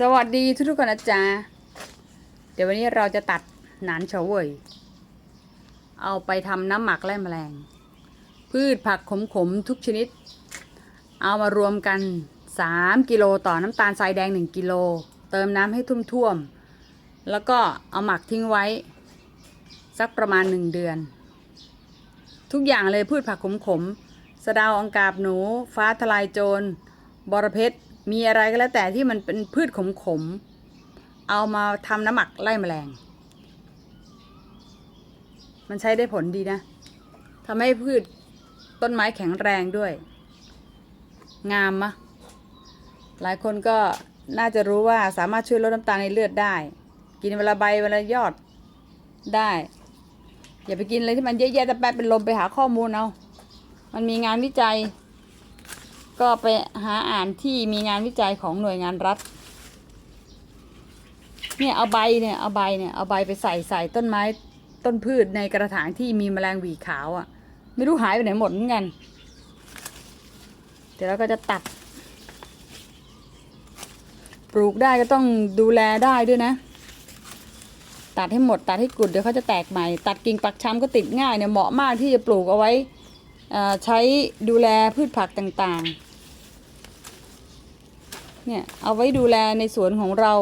สวัสดีทุกทุกๆคนนะจ๊ะ เดี๋ยววันนี้เราจะตัดหนานเฉาเวย เอาไปทำน้ำหมักไล่แมลง พืชผักขมๆทุกชนิด เอามารวมกัน 3 กิโลต่อน้ำตาลทรายแดง 1 กิโล เติมน้ำให้ท่วมๆ แล้วก็เอาหมักทิ้งไว้ สักประมาณ 1 เดือน ทุกอย่างเลยพืชผักขมๆสะดาวอังกาบหนู ฟ้าทลายโจร บอระเพ็ด มีอะไรก็แล้วแต่ที่มันเป็นพืชขมๆเอามาทำน้ำหมักไล่แมลง มันใช้ได้ผลดีนะทำให้พืชต้นไม้แข็งแรงด้วย งามมะ หลายคนก็น่าจะรู้ว่าสามารถช่วยลดน้ำตาลในเลือดได้ กินเวลาใบเวลายอดได้ อย่าไปกินอะไรที่มันเยอะแยะแต่แป๊บเป็นลมไปหาข้อมูลเอา มันมีงานวิจัย ก็ไปหาอ่านที่มีงานวิจัยของหน่วยงานรัฐ เนี่ยเอาใบเนี่ยเอาใบเนี่ยเอาใบไปใส่ใส่ต้นไม้ต้นพืชในกระถางที่มีแมลงหวีขาวอะ่ะ ไม่รู้หายไปไหนหมดเหมือนกัน เดี๋ยวเราก็จะตัด ปลูกได้ก็ต้องดูแลได้ด้วยนะ ตัดให้หมดตัดให้กุดเดี๋ยวเขาจะแตกใหม่ ตัดกิ่งปักช้ำก็ติดง่ายเนี่ยเหมาะมากที่จะปลูกเอาไว้ใช้ดูแลพืชผักต่างๆ เนี่ยเอาไว้ดูแลในสวนของเรา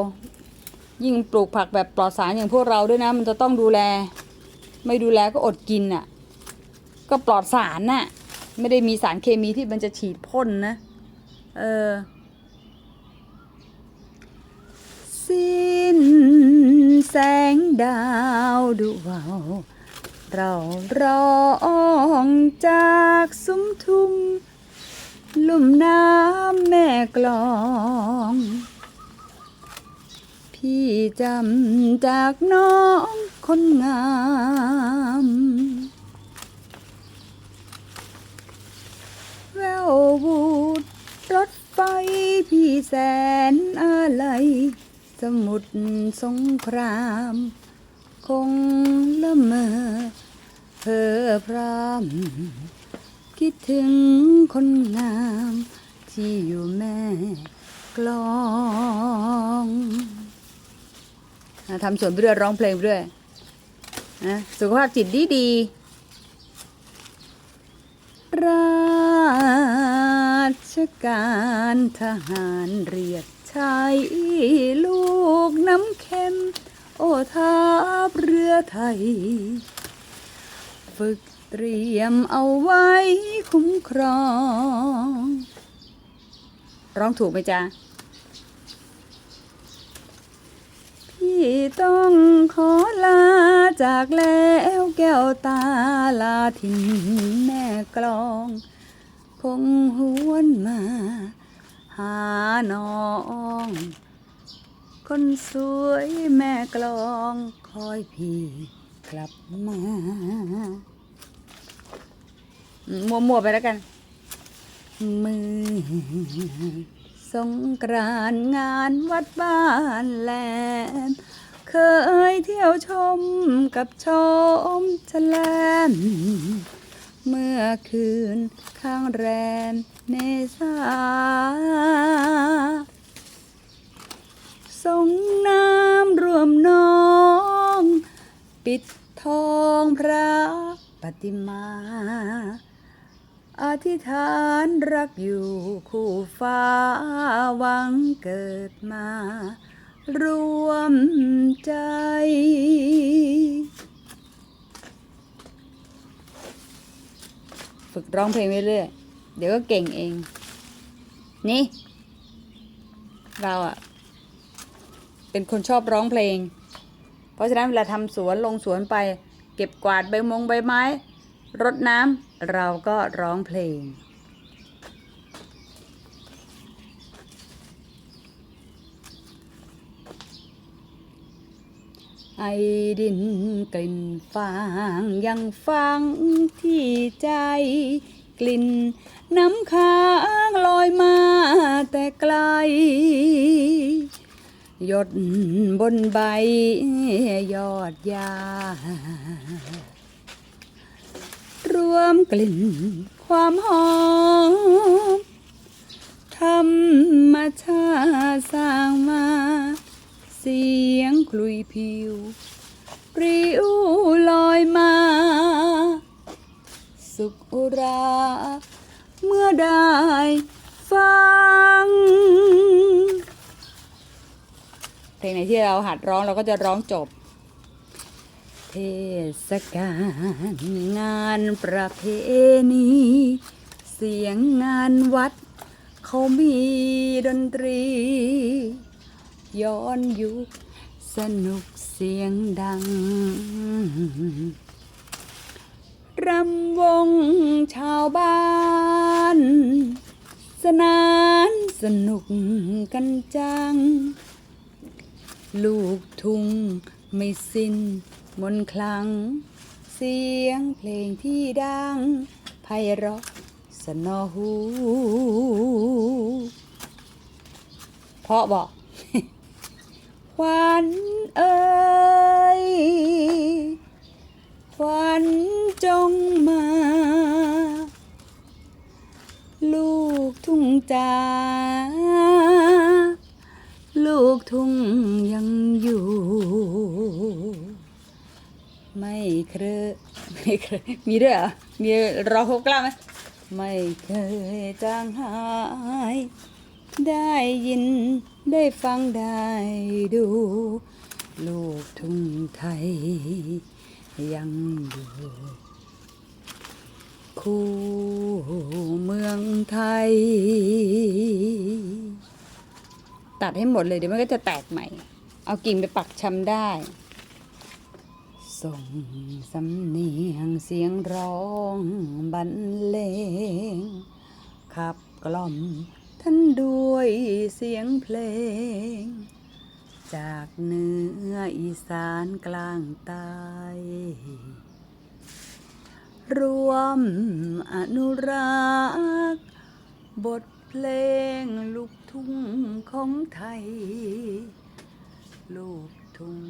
ยิ่งปลูกผักแบบปลอดสารอย่างพวกเราด้วยนะ มันจะต้องดูแล ไม่ดูแลก็อดกินอะ ก็ปลอดสารน่ะ ไม่ได้มีสารเคมีที่มันจะฉีดพ่นนะ เออ สิ้นแสงดาวดวงเราร้องจากสุมทุ่ม ลุ่มน้ำแม่กลอง พี่จำจากน้องคนงาม แวววูดรถไฟพี่แสนอะไรสมุทรสงคราม คงละเมอเพ้อพรำ คิดถึงคนงาม ที่อยู่แม่กลองทำสวนไปเรื่อยร้องเพลงไปเรื่อยนะสุขภาพจิตดีดีราชการทหารเรียกชายลูกน้ำเค็ม โอทัพเรือไทย ฝึก เตรียมเอาไว้คุ้มครอง ร้องถูกไหมจ๊ะ พี่ต้องขอลาจากแล้วแก้วตาลาถิ่นแม่กลอง คงหวนมา หาน้องคนสวยแม่กลองคอยพี่กลับมา อืมมัวไปแล้วกัน มือสงกรานต์งานวัดบ้านแหลม เคยเที่ยวชมกับชมแฉลม เมื่อคืนข้างแรมเมษาสงน้ำรวมน้อง ปิดทองพระปฏิมา อธิษฐานรักอยู่คู่ฟ้าหวังเกิดมา รวมใจ ฝึกร้องเพลงเรื่อยเดี๋ยวก็เก่งเอง นี่ เราอะเป็นคนชอบร้องเพลง เพราะฉะนั้นเวลาทำสวนลงสวนไป เก็บกวาดใบมงใบไม้ รดน้ำ เราก็ร้องเพลง ไอดินกลิ่นฟางยังฟังที่ใจ กลิ่นน้ำค้างลอยมาแต่ไกล หยดบนใบยอดยา รวมกลิ่นความหอมทธรรมชาติสร้างมา เสียงคลุยผิวปริ้วลอยมา สุขอุรา เมื่อได้ฟัง เพลงไหนที่เราหัดร้องเราก็จะร้องจบ เทศกาลงานประเพณี เสียงงานวัด เขามีดนตรี ย้อนยุคสนุกเสียงดัง รำวงชาวบ้าน สนานสนุกกันจัง ลูกทุ่งไม่สิ้น มนคลัง เสียงเพลงที่ดังไพเราะสนอหู เพราะบอกควันเอ่ยควันจงมา ลูกทุ่งจ้าลูกทุ่งยังอยู่ ไม่เคยไม่เคยมีด้วยเหรอมีรอหกกล้าไหมไม่เคยจางหาย ได้ยินได้ฟังได้ดู ลูกทุ่งไทย ยังอยู่คู่เมืองไทย ตัดให้หมดเลยเดี๋ยวมันก็จะแตกใหม่ เอากิ่งไปปักชำได้ ส่งสำเนียงเสียงร้องบรรเลง ขับกล่อมท่านด้วยเสียงเพลง จากเหนืออีสานกลางใต้รวมอนุรักษ์บทเพลงลูกทุ่งของไทย ลูกทุ่ง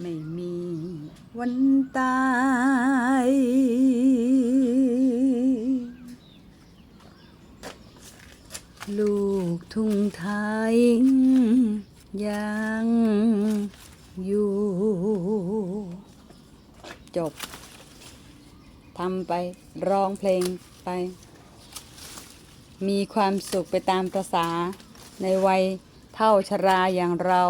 ไม่มีวันตาย ลูกทุ่งไทยยังอยู่ จบทำไปร้องเพลงไป มีความสุขไปตามประษาในวัยเท่าชราอย่างเรา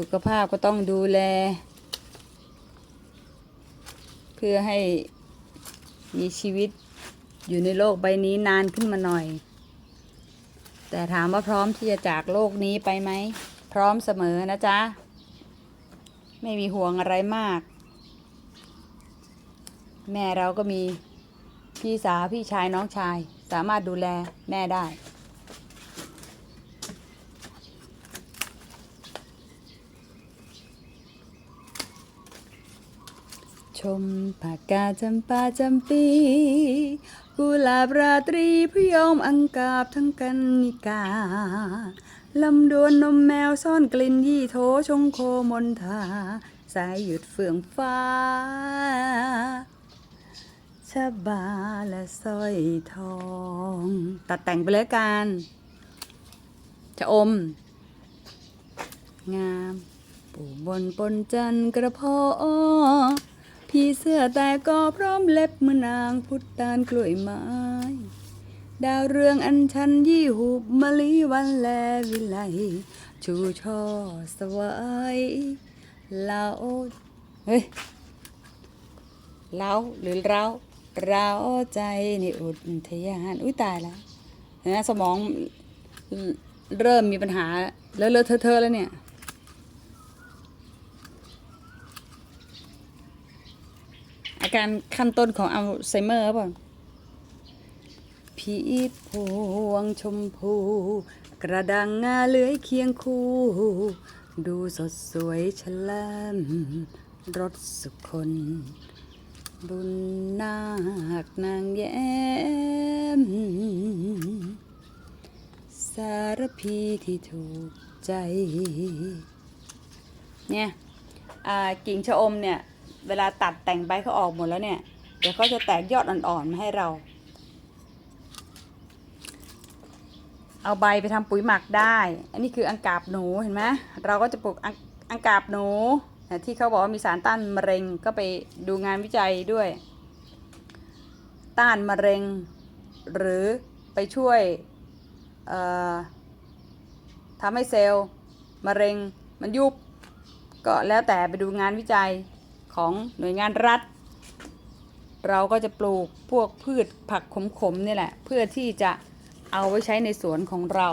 สุขภาพก็ต้องดูแล เพื่อให้มีชีวิตอยู่ในโลกใบนี้นานขึ้นมาหน่อย แต่ถามว่าพร้อมที่จะจากโลกนี้ไปไหม พร้อมเสมอนะจ๊ะ ไม่มีห่วงอะไรมาก แม่เราก็มีพี่สาวพี่ชายน้องชาย สามารถดูแลแม่ได้ ชมปากกาจำปาจำปี กุหลาบราตรีพยอมอังกาบทั้งกันนิกา ลำดวนนมแมวซ่อนกลิ่นยี่โถชงโคมนทา สายหยุดเฟื่องฟ้าชะบาและสร้อยทอง ตัดแต่งไปเลยกัน จะอม งาม ปู่บนปนจันกระพาะ พี่เสื้อแต่ก็พร้อมเล็บมือนางพุทธานกล้วยไม้ ดาวเรืองอันชันยี่หูบมะลิวันแลวิไล ชูช่อสวยเล่าเฮ้ยเล้าหรือเราเราใจในอุทยานอุ้ยตายแล้วนไหมสมองเริ่มมีปัญหาแล้วเลอะเทอะแล้วเนี่ย อาการขั้นต้นของอัลไซเมอร์ป่ะพี่พวงชมพู กระดังงาเลื้อยเคียงคู่ ดูสดสวยฉลมรสสุคน บุญนาคนางแย้ม สารพีที่ถูกใจ เนี่ยกิ่งชะอมเนี่ย เวลาตัดแต่งใบเขาออกหมดแล้วเนี่ย เดี๋ยวเขาจะแตกยอดอ่อนๆมาให้เรา เอาใบไปทำปุ๋ยหมักได้ อันนี้คืออังกาบหนูเห็นไหมเราก็จะปลูกอังอังกาบหนูที่เขาบอกว่ามีสารต้านมะเร็งก็ไปดูงานวิจัยด้วย ต้านมะเร็ง หรือไปช่วยทำให้เซลล์มะเร็งมันยุบก็แล้วแต่ไปดูงานวิจัย ของหน่วยงานรัฐ เราก็จะปลูกพวกพืชผักขมๆนี่แหละ เพื่อที่จะเอาไว้ใช้ในสวนของเรา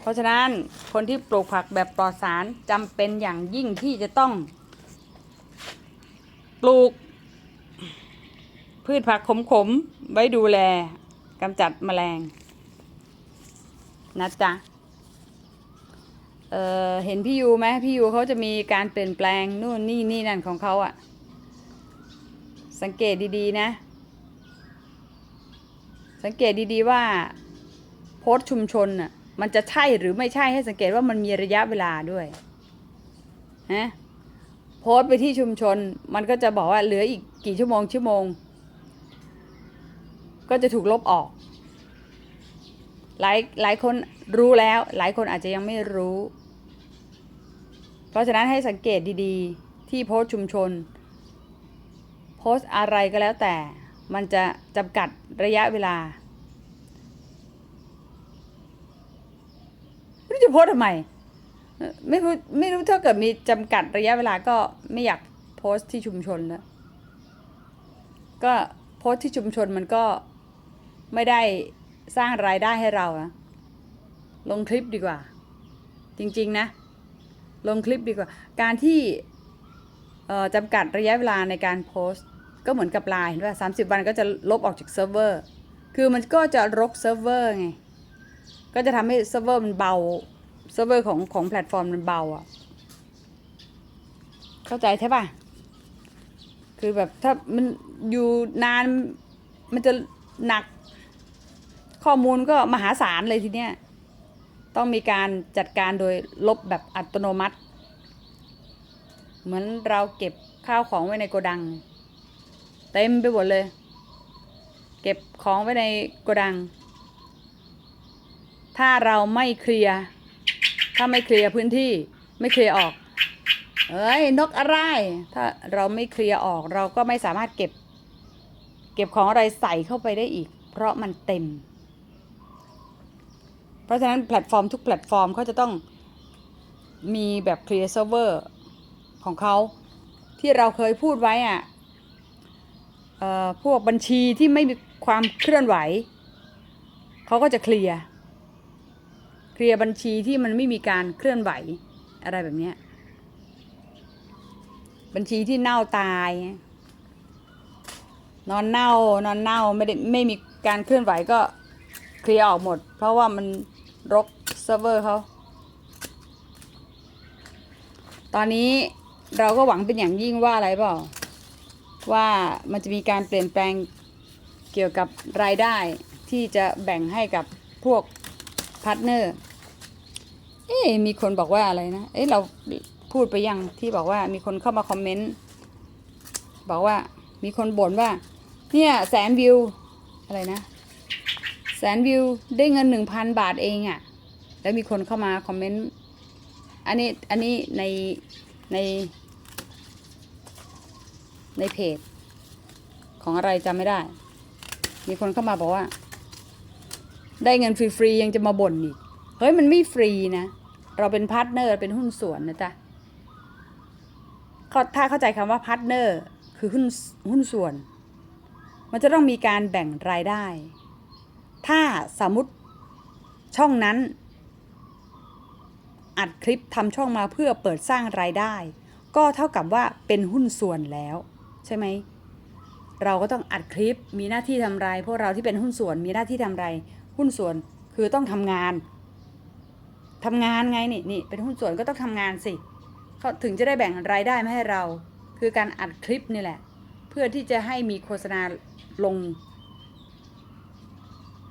เพราะฉะนั้นคนที่ปลูกผักแบบปลอดสารจำเป็นอย่างยิ่งที่จะต้อง ปลูก พืชผักขมๆไว้ดูแลกำจัดแมลงนะจ๊ะ เเห็นพี่ยูไหมพี่ยูเขาจะมีการเปลี่ยนแปลงนู่นนี่นี่นั่นของเขาอะสังเกตดีๆนะ สังเกตดีๆว่าโพสต์ชุมชนน่ะมันจะใช่หรือไม่ใช่ให้สังเกตว่ามันมีระยะเวลาด้วยฮะโพสต์ไปที่ชุมชน มันก็จะบอกว่าเหลืออีกกี่ชั่วโมงชั่วโมง ก็จะถูกลบออก หลายหลายคนรู้แล้ว หลายคนอาจจะยังไม่รู้ ราะฉะนั้นให้สังเกตดีๆ ที่โพสต์ชุมชน โพสต์อะไรก็แล้วแต่ มันจะจำกัดระยะเวลาไม่รู้จะโพสทำไมไม่รู้ไม่รู้ถ้าเกิดมีจำกัดระยะเวลาก็ไม่อยากโพสต์ที่ชุมชนแล้ว ก็โพสต์ที่ชุมชนมันก็ไม่ได้สร้างรายได้ให้เรานะลงคลิปดีกว่า จริง ๆ นะ ลงคลิปดีกว่า การที่จำกัดระยะเวลาในการโพสต์ ก็เหมือนกับไลน์เห็นป่ะสามสิบวันก็จะลบออกจากเซิร์ฟเวอร์ คือมันก็จะรกเซิร์ฟเวอร์ไง ก็จะทำให้เซิร์ฟเวอร์มันเบา เซิร์ฟเวอร์ของของแพลตฟอร์มมันเบาอะ เข้าใจใช่ป่ะ คือแบบถ้ามันอยู่นานมันจะหนักข้อมูลก็มหาศาลเลยทีเนี้ย ต้องมีการจัดการโดยลบแบบอัตโนมัติ เหมือนเราเก็บข้าวของไว้ในโกดัง เต็มไปหมดเลย เก็บของไว้ในโกดัง ถ้าเราไม่เคลียร์ถ้าไม่เคลียร์พื้นที่ไม่เคลียร์ออกเอ้ยนกอะไร ถ้าเราไม่เคลียร์ออกเราก็ไม่สามารถเก็บ เก็บของอะไรใส่เข้าไปได้อีก เพราะมันเต็ม เพราะฉะนั้นแพลตฟอร์มทุกแพลตฟอร์มเขาจะต้องมีแบบ clear server ของเขาที่เราเคยพูดไว้อะเอ่อพวกบัญชีที่ไม่มีความเคลื่อนไหว เขาก็จะเคลียร์ เคลียร์บัญชีที่มันไม่มีการเคลื่อนไหวอะไรแบบนี้ บัญชีที่เน่าตาย นอนเน่านอนเน่าไม่ได้ไม่มีการเคลื่อนไหวก็เคลียร์ออกหมด เพราะว่ามัน รกเซิร์ฟเวอร์เขา ตอนนี้เราก็หวังเป็นอย่างยิ่งว่าอะไรเปล่า ว่ามันจะมีการเปลี่ยนแปลงเกี่ยวกับรายได้ที่จะแบ่งให้กับพวกพาร์ทเนอร์ เอ๊มีคนบอกว่าอะไรนะ เอ๊เราพูดไปยังที่บอกว่ามีคนเข้ามาคอมเมนต์บอกว่ามีคนบ่นว่า เนี่ยแสนวิวอะไรนะ แสนวิวได้เงินหนึ่งพันบาทเองอะ่ะ แล้วมีคนเข้ามาคอมเมนต์ อันนี้ อันนี้ใน ใน ในเพจ ของอะไรจำไม่ได้ มีคนเข้ามาบอกว่า ได้เงินฟรีๆยังจะมาบ่นอีก เฮ้ยมันไม่ฟรีนะ เราเป็นพาร์ทเนอร์เป็นหุ้นส่วนนะจ๊ะถ้าเข้าใจคำว่าพาร์ทเนอร์คือหุ้นหุ้นส่วน มันจะต้องมีการแบ่งรายได้ ถ้าสมมติช่องนั้น อัดคลิปทำช่องมาเพื่อเปิดสร้างรายได้ ก็เท่ากับว่าเป็นหุ้นส่วนแล้ว ใช่ไหมเราก็ต้องอัดคลิปมีหน้าที่ทำไรพวกเราที่เป็นหุ้นส่วนมีหน้าที่ทำไร หุ้นส่วนคือต้องทำงานทำงานไงนี่นี่เป็นหุ้นส่วนก็ต้องทำงานสิเขาถึงจะได้แบ่งรายได้มาให้เรา คือการอัดคลิปนี่แหละ เพื่อที่จะให้มีโฆษณาลง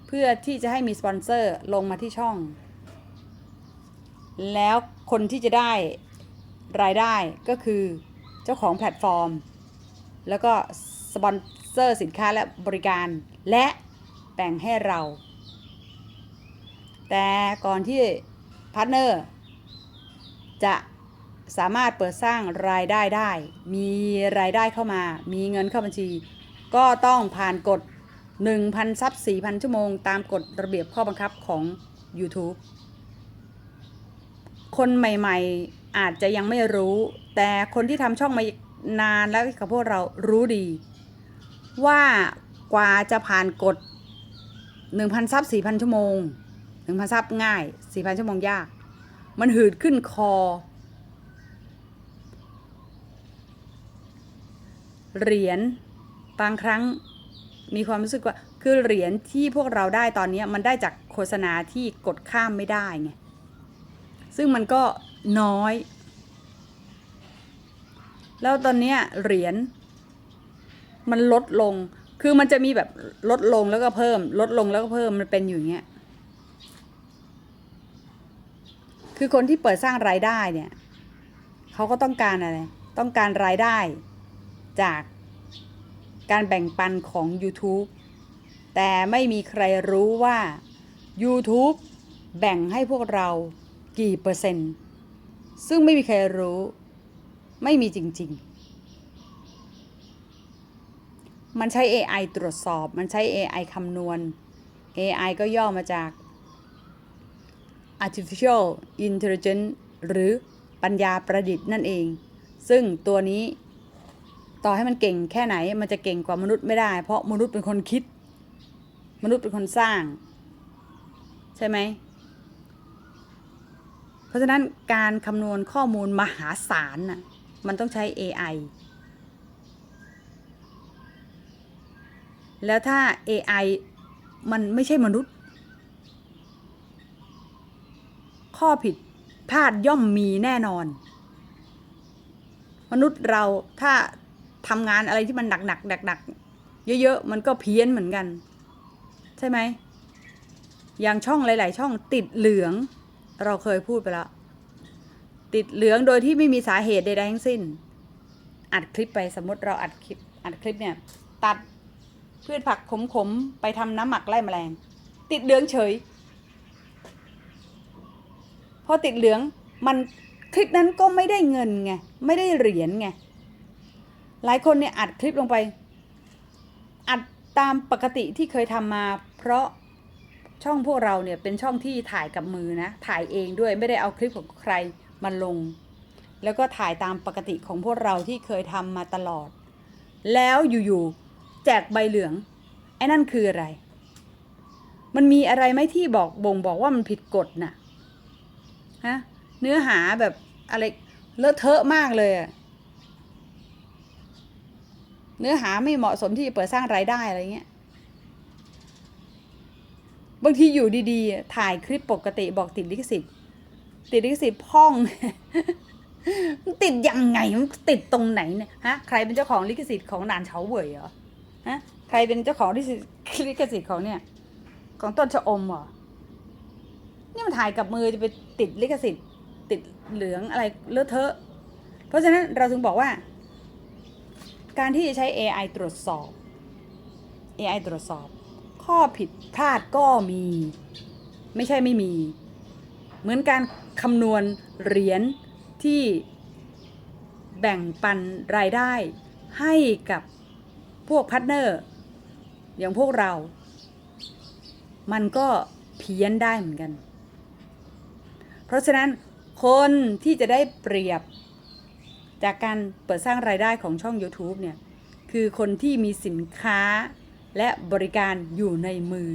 เพื่อที่จะให้มีสปอนเซอร์ลงมาที่ช่อง แล้วคนที่จะได้รายได้ก็คือเจ้าของแพลตฟอร์ม แล้วก็สปอนเซอร์สินค้าและบริการ และแบ่งให้เรา แต่ก่อนที่พาร์ทเนอร์จะสามารถเปิดสร้างรายได้ได้ มีรายได้เข้ามา มีเงินเข้าบัญชี ก็ต้องผ่านกฎ 1,000 ซับ 4,000 ชั่วโมง ตามกฎระเบียบข้อบังคับของ YouTube คนใหม่ๆ อาจจะยังไม่รู้ แต่คนที่ทำช่องมานานแล้วกับพวกเรารู้ดี ว่ากว่าจะผ่านกฎ 1,000 ซับ 4,000 ชั่วโมง 1,000 ซับง่าย 4,000 ชั่วโมงยาก มันหืดขึ้นคอ เหรียญบางครั้ง มีความรู้สึกว่าคือเหรียญที่พวกเราได้ตอนนี้มันได้จากโฆษณาที่กดข้ามไม่ได้ไงซึ่งมันก็น้อย แล้วตอนนี้เหรียญมันลดลง คือมันจะมีแบบลดลงแล้วก็เพิ่ม ลดลงแล้วก็เพิ่มมันเป็นอยู่เงี้ย คือคนที่เปิดสร้างรายได้เนี่ยเขาก็ต้องการอะไร ต้องการรายได้จาก การแบ่งปันของ YouTube แต่ไม่มีใครรู้ว่า YouTube แบ่งให้พวกเรากี่เปอร์เซ็นต์ ซึ่งไม่มีใครรู้ ไม่มีจริง ๆ มันใช้ AI ตรวจสอบ มันใช้ AI คำนวณ AI ก็ย่อมาจาก artificial intelligence หรือปัญญาประดิษฐ์นั่นเอง ซึ่งตัวนี้ ต่อให้มันเก่งแค่ไหนมันจะเก่งกว่ามนุษย์ไม่ได้ เพราะมนุษย์เป็นคนคิด มนุษย์เป็นคนสร้าง ใช่ไหม เพราะฉะนั้นการคำนวณข้อมูลมหาศาลน่ะมันต้องใช้ AI แล้วถ้า AI มันไม่ใช่มนุษย์ ข้อผิดพลาดย่อมมีแน่นอน มนุษย์เราถ้า ทำงานอะไรที่มันหนักหนักหนักหนักๆเยอะๆมันก็เพี้ยนเหมือนกัน ใช่ไหมอย่างช่องหลาย ๆ ช่องติดเหลือง เราเคยพูดไปแล้วติดเหลืองโดยที่ไม่มีสาเหตุใดๆทั้งสิ้น อัดคลิปไปสมมติเราอัดคลิปอัดคลิปเนี่ย ตัดพืชผักขมๆไปทำน้ำหมักไล่แมลง ติดเหลืองเฉยพอติดเหลืองมันคลิปนั้นก็ไม่ได้เงินไง ไม่ได้เหรียญไง หลายคนเนี่ยอัดคลิปลงไป อัดตามปกติที่เคยทำมา เพราะช่องพวกเราเนี่ยเป็นช่องที่ถ่ายกับมือนะ ถ่ายเองด้วยไม่ได้เอาคลิปของใครมาลง แล้วก็ถ่ายตามปกติของพวกเราที่เคยทำมาตลอด แล้วอยู่ๆแจกใบเหลืองไอ้นั่นคืออะไร มันมีอะไรไหมที่บอกบ่งบอกว่ามันผิดกฎน่ะฮะเนื้อหาแบบอะไรเลอะเทอะมากเลยอะ เนื้อหาไม่เหมาะสมที่จะเปิดสร้างรายได้อะไรเงี้ยบางทีอยู่ดีๆ ถ่ายคลิปปกติบอกติดลิขสิทธิ์ติดลิขสิทธิ์พ่องมันติดยังไงมันติดตรงไหนเนี่ยฮะใครเป็นเจ้าของลิขสิทธิ์ของนานเฉาเว่ยเหรอฮะใครเป็นเจ้าของลิขสิทธิ์ลิขสิทธิ์ของเนี่ย ของต้นชะอมเหรอนี่มันถ่ายกับมือจะไปติดลิขสิทธิ์ ติดเหลืองอะไรเลอะเทอะ เพราะฉะนั้นเราถึงบอกว่า การที่จะใช้ AI ตรวจสอบ AI ตรวจสอบ ข้อผิดพลาดก็มี ไม่ใช่ไม่มี เหมือนการคำนวณเหรียญที่แบ่งปันรายได้ให้กับพวกพาร์ทเนอร์ อย่างพวกเรา มันก็เพี้ยนได้เหมือนกัน เพราะฉะนั้นคนที่จะได้เปรียบ จากการเปิดสร้างรายได้ของช่อง YouTube เนี่ยคือคนที่มีสินค้าและบริการอยู่ในมือ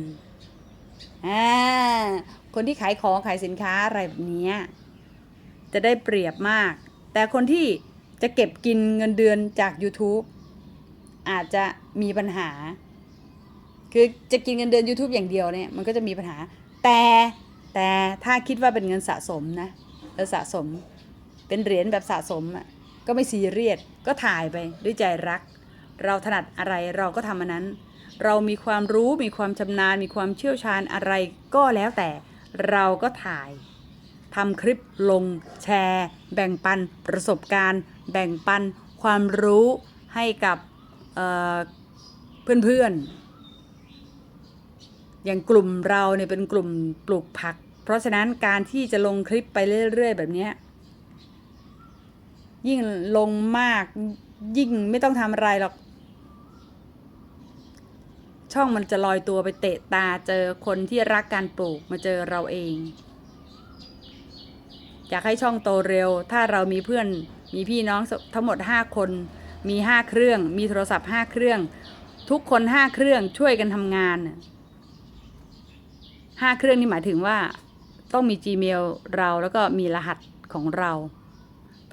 อ่าคนที่ขายของขายสินค้าอะไรแบบนี้จะได้เปรียบมาก แต่คนที่จะเก็บกินเงินเดือนจาก YouTube อาจจะมีปัญหา คือจะกินเงินเดือน YouTube อย่างเดียวเนี่ยมันก็จะมีปัญหา แต่แต่ถ้าคิดว่าเป็นเงินสะสมนะเออสะสมเป็นเหรียญแบบสะสมอะ ก็ไม่ซีเรียสก็ถ่ายไปด้วยใจรัก เราถนัดอะไรเราก็ทำอันนั้น เรามีความรู้มีความชำนาญ มีความเชี่ยวชาญอะไรก็แล้วแต่เราก็ถ่ายทำคลิปลงแชร์ แบ่งปันประสบการณ์ แบ่งปันความรู้ให้กับเอ่อเพื่อนๆ อย่างกลุ่มเราเนี่ยเป็นกลุ่มปลูกผัก เพราะฉะนั้นการที่จะลงคลิปไปเรื่อยๆ แบบนี้ ยิ่งลงมากยิ่งไม่ต้องทำอะไรหรอก ช่องมันจะลอยตัวไปเตะตาเจอคนที่รักการปลูกมาเจอเราเอง อยากให้ช่องโตเร็ว ถ้าเรามีเพื่อนมีพี่น้องทั้งหมด 5 คน มี 5 เครื่อง มีโทรศัพท์ 5 เครื่อง ทุกคน 5 เครื่องช่วยกันทำงานน่ะห้าเครื่องนี่หมายถึงว่าต้องมี Gmail เราแล้วก็มีรหัสของเรา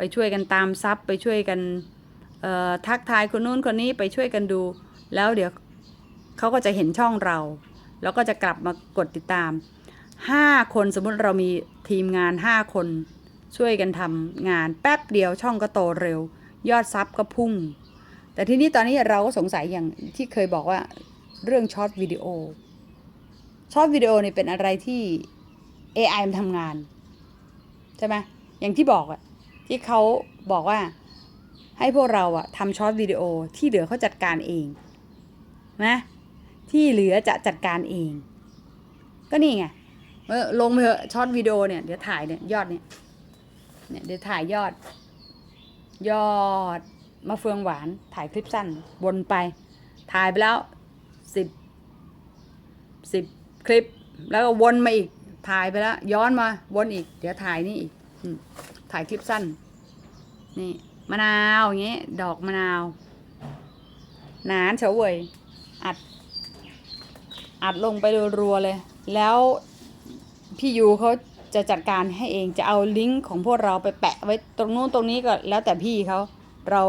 ไปช่วยกันตามซับไปช่วยกันทักทายคนนู้นคนนี้ไปช่วยกันดู แล้วเดี๋ยวเขาก็จะเห็นช่องเรา แล้วก็จะกลับมากดติดตาม 5 คนสมมติเรามีทีมงาน 5 คนช่วยกันทำงานแป๊บเดียวช่องก็โตเร็ว ยอดซับก็พุ่ง แต่ทีนี้ตอนนี้เราก็สงสัยอย่างที่เคยบอกว่าเรื่องช็อตวิดีโอช็อตวิดีโอเนี่ยเป็นอะไรที่ AI มันทำงาน ใช่ไหมอย่างที่บอกอะ ที่เขาบอกว่าให้พวกเราอะทำช็อตวิดีโอที่เหลือเขาจัดการเองนะที่เหลือจะจัดการเอง ก็นี่ไงเออลงไปเถอะช็อตวิดีโอเนี่ยเดี๋ยวถ่ายเนี่ยยอดเนี่ยเนี่ยเดี๋ยวถ่ายยอด ยอดมะเฟืองหวานถ่ายคลิปสั้นวนไป ถ่ายไปแล้วสิบสิบคลิป แล้วก็วนมาอีกถ่ายไปแล้ว ย้อนมาวนอีก เดี๋ยวถ่ายนี่อีกอ ถ่ายคลิปสั้น นี่มะนาวอย่างเงี้ยดอกมะนาวหนานเฉวยอัด อัดลงไปรัวๆเลย แล้วพี่ยูเขาจะจัดการให้เองจะเอาลิงก์ของพวกเราไปแปะไว้ตรงนู้นตรงนี้ก็แล้วแต่พี่เขาเรา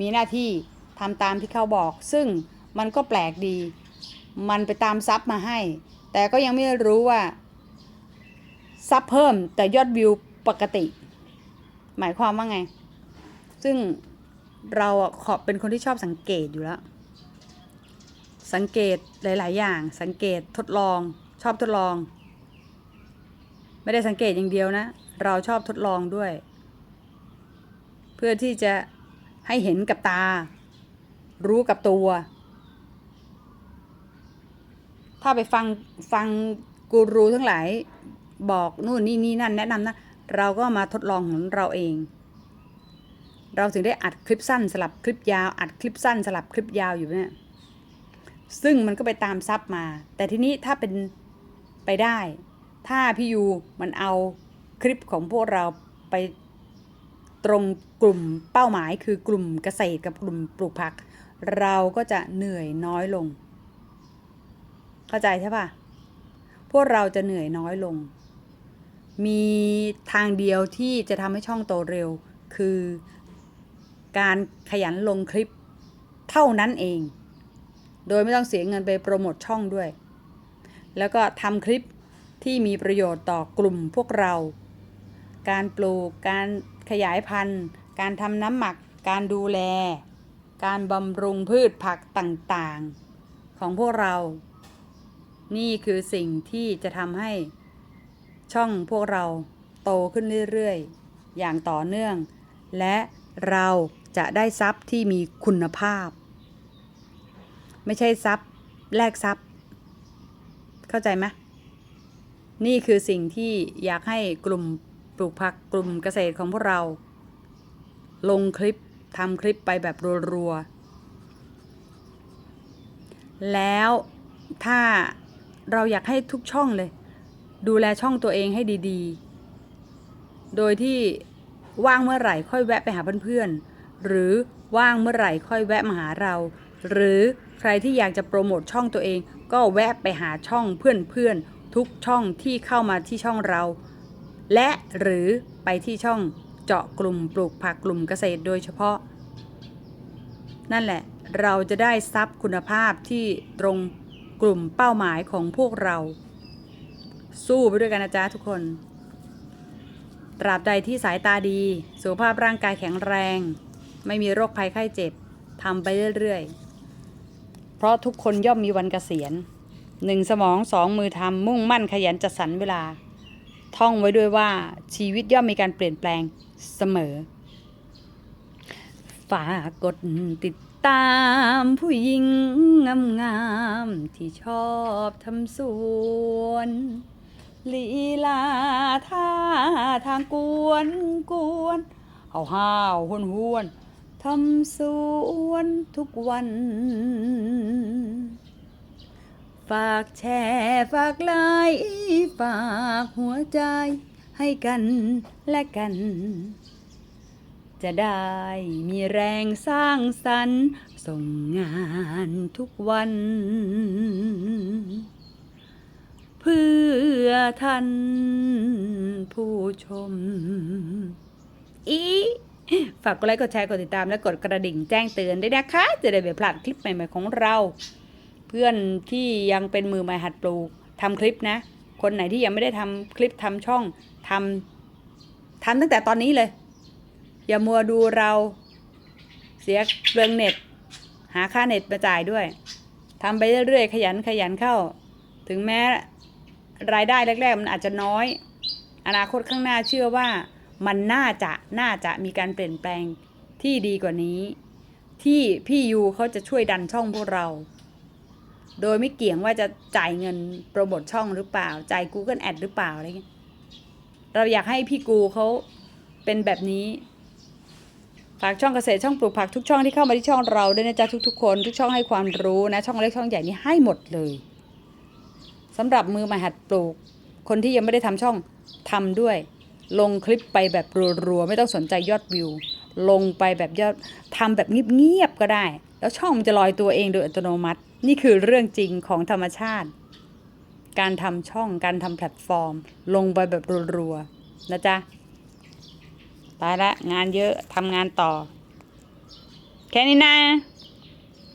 มีหน้าที่ทำตามที่เขาบอก ซึ่งมันก็แปลกดี มันไปตามซับมาให้ แต่ก็ยังไม่รู้ว่าซับเพิ่มแต่ยอดวิวปกติ หมายความว่าไง ซึ่งเราอะขอเป็นคนที่ชอบสังเกตอยู่แล้ว สังเกตหลาย ๆ อย่าง สังเกตทดลอง ชอบทดลอง ไม่ได้สังเกตอย่างเดียวนะ เราชอบทดลองด้วย เพื่อที่จะให้เห็นกับตา รู้กับตัว ถ้าไปฟังฟังกูรูทั้งหลายบอกนู่นนี่นี่นั่นแนะนำนะ เราก็มาทดลองของเราเอง เราถึงได้อัดคลิปสั้นสลับคลิปยาว อัดคลิปสั้นสลับคลิปยาวอยู่เนี่ยซึ่งมันก็ไปตามซับมา แต่ทีนี้ถ้าเป็นไปได้ ถ้าพี่ยูมันเอาคลิปของพวกเราไปตรงกลุ่มเป้าหมายคือกลุ่มเกษตรกับกลุ่มปลูกผัก เราก็จะเหนื่อยน้อยลง เข้าใจใช่ปะพวกเราจะเหนื่อยน้อยลง มีทางเดียวที่จะทำให้ช่องโตเร็ว คือการขยันลงคลิปเท่านั้นเอง โดยไม่ต้องเสียเงินไปโปรโมทช่องด้วย แล้วก็ทำคลิปที่มีประโยชน์ต่อกลุ่มพวกเรา การปลูก การขยายพันธุ์ การทำน้ำหมัก การดูแล การบำรุงพืชผักต่างๆ ของพวกเรา นี่คือสิ่งที่จะทำให้ ช่องพวกเราโตขึ้นเรื่อยๆ อย่างต่อเนื่อง และเราจะได้ทรัพย์ที่มีคุณภาพ ไม่ใช่ทรัพย์แลกทรัพย์ เข้าใจไหมนี่คือสิ่งที่อยากให้กลุ่มปลูกผักกลุ่มเกษตรของพวกเรา ลงคลิปทำคลิปไปแบบรัวๆ แล้วถ้าเราอยากให้ทุกช่องเลย ดูแลช่องตัวเองให้ดีๆ โดยที่ว่างเมื่อไหร่ค่อยแวะไปหาเพื่อนๆ หรือว่างเมื่อไหร่ค่อยแวะมาหาเรา หรือใครที่อยากจะโปรโมทช่องตัวเอง ก็แวะไปหาช่องเพื่อนๆ ทุกช่องที่เข้ามาที่ช่องเรา และหรือไปที่ช่องเจาะกลุ่มปลูกผักกลุ่มเกษตรโดยเฉพาะ นั่นแหละเราจะได้ทรัพย์คุณภาพที่ตรงกลุ่มเป้าหมายของพวกเรา สู้ไปด้วยกันนะจ๊ะทุกคน ตราบใดที่สายตาดี สุขภาพร่างกายแข็งแรง ไม่มีโรคภัยไข้เจ็บทำไปเรื่อยๆ เพราะทุกคนย่อมมีวันเกษียณหนึ่งสมองสองมือทำมุ่งมั่นขยันจัดสรรเวลา ท่องไว้ด้วยว่าชีวิตย่อมมีการเปลี่ยนแปลงเสมอ ฝากกดติดตามผู้หญิงงามๆที่ชอบทำสวน ลีลาท่าทางกวนกวนเอาห้าวหวนหวนทำสวนทุกวัน ฝากแชร์ฝากไลค์ฝากหัวใจให้กันและกัน จะได้มีแรงสร้างสรรค์ส่งงานทุกวัน เพื่อท่านผู้ชม อีฝากกดไลค์กดแชร์กดติดตามและกดกระดิ่งแจ้งเตือนด้วยนะคะ จะได้ไม่พลาดคลิปใหม่ๆของเรา เพื่อนที่ยังเป็นมือใหม่หัดปลูกทำคลิปนะ คนไหนที่ยังไม่ได้ทำคลิปทำช่องทำทำตั้งแต่ตอนนี้เลย อย่ามัวดูเรา เสียเปลืองเน็ต หาค่าเน็ตมาจ่ายด้วยทำไปเรื่อยๆขยันขยันเข้า ถึงแม้ รายได้แรก ๆ มันอาจจะน้อย อนาคตข้างหน้าเชื่อว่ามันน่าจะน่าจะมีการเปลี่ยนแปลงที่ดีกว่านี้ ที่พี่ยูเขาจะช่วยดันช่องพวกเรา โดยไม่เกี่ยงว่าจะจ่ายเงินโปรโมทช่องหรือเปล่า จ่าย Google Ad หรือเปล่าอะไรเงี้ยเราอยากให้พี่กูเขาเป็นแบบนี้ฝากช่องเกษตรช่องปลูกผักทุกช่องที่เข้ามาที่ช่องเราด้วยนะจ๊ะทุกๆคน ทุกช่องให้ความรู้นะ ช่องเล็กช่องใหญ่นี่ให้หมดเลย สำหรับมือม่หัดปลูก คนที่ยังไม่ได้ทำช่องทำด้วย ลงคลิปไปแบบรัวๆไม่ต้องสนใจยอดวิว ลงไปแบบยอดทำแบบเงียบๆก็ได้ แล้วช่องมันจะลอยตัวเองโดยอัตโนมัติ นี่คือเรื่องจริงของธรรมชาติ การทำช่องการทำแพลตฟอร์ม ลงไปแบบรัวๆนะจ๊ะตายละงานเยอะทำงานต่อ แค่นี้นะ